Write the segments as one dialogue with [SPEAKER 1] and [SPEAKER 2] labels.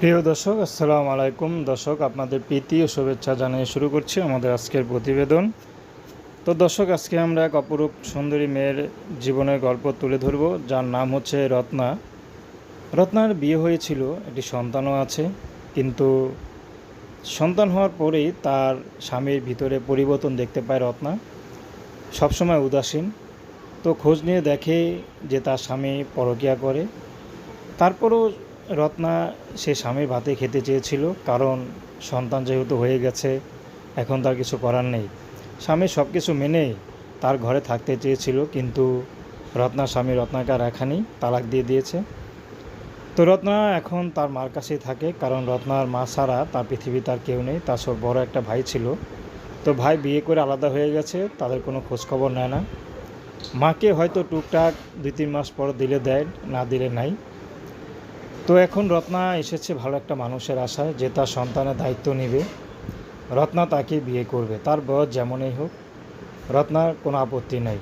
[SPEAKER 1] প্রিয় দর্শক, আসসালামু আলাইকুম। দর্শক, আপনাদের প্রীতি ও শুভেচ্ছা জানিয়ে শুরু করছি আমাদের আজকের প্রতিবেদন। তো দর্শক, আজকে আমরা এক অপরূপ সুন্দরী মেয়ের জীবনের গল্প তুলে ধরব, যার নাম হচ্ছে রত্না। রত্নার বিয়ে হয়েছিল, একটি সন্তানও আছে, কিন্তু সন্তান হওয়ার পরেই তার স্বামীর ভিতরে পরিবর্তন দেখতে পায় রত্না। সবসময় উদাসীন, তো খোঁজ নিয়ে দেখে যে তার স্বামী পরকিয়া করে। তারপরও রত্না, সে স্বামীর ভাতে খেতে চেয়েছিল, কারণ সন্তান যেহেতু হয়ে গেছে, এখন তার কিছু করার নেই। স্বামী সব কিছু মেনে তার ঘরে থাকতে চেয়েছিল, কিন্তু রত্না স্বামী রত্নাকে আর রাখানি তালাক দিয়ে দিয়েছে। তো রত্না এখন তার মার কাছেই থাকে, কারণ রত্নার মা ছাড়া তার পৃথিবী তার কেউ নেই, তার সব বড় একটা ভাই ছিল। তো ভাই বিয়ে করে আলাদা হয়ে গেছে, তাদের কোনো খোঁজখবর নেয় না। মাকে হয়তো টুকটাক দুই তিন মাস পর দিলে দেয়, না দিলে নাই। তো এখন রত্না এসেছে ভালো একটা মানুষের আশায়, যে তার সন্তানের দায়িত্ব নেবে। রত্না তাকে বিয়ে করবে, তার বয়স যেমনই হোক, রত্নার কোনো আপত্তি নেই।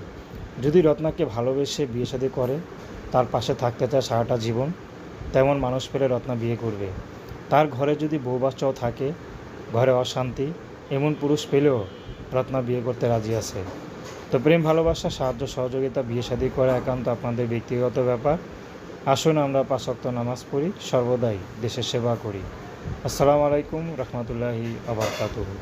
[SPEAKER 1] যদি রত্নাকে ভালোবেসে বিয়ে শাদী করে, তার পাশে থাকতে চায় সারাটা জীবন, তেমন মানুষ পেলে রত্না বিয়ে করবে। তার ঘরে যদি বউ বাচ্চাও থাকে, ঘরে অশান্তি, এমন পুরুষ পেলেও রত্না বিয়ে করতে রাজি আছে। তো প্রেম, ভালোবাসা, সাহায্য, সহযোগিতা, বিয়ে শাদী করা একান্ত আপনাদের ব্যক্তিগত ব্যাপার। আসুন আমরা পাঁচ ওয়াক্ত নামাজ পড়ি সর্বদাই দেশের সেবা করি। আসসালামু আলাইকুম রহমতুল্লাহি আবরকাতুহু।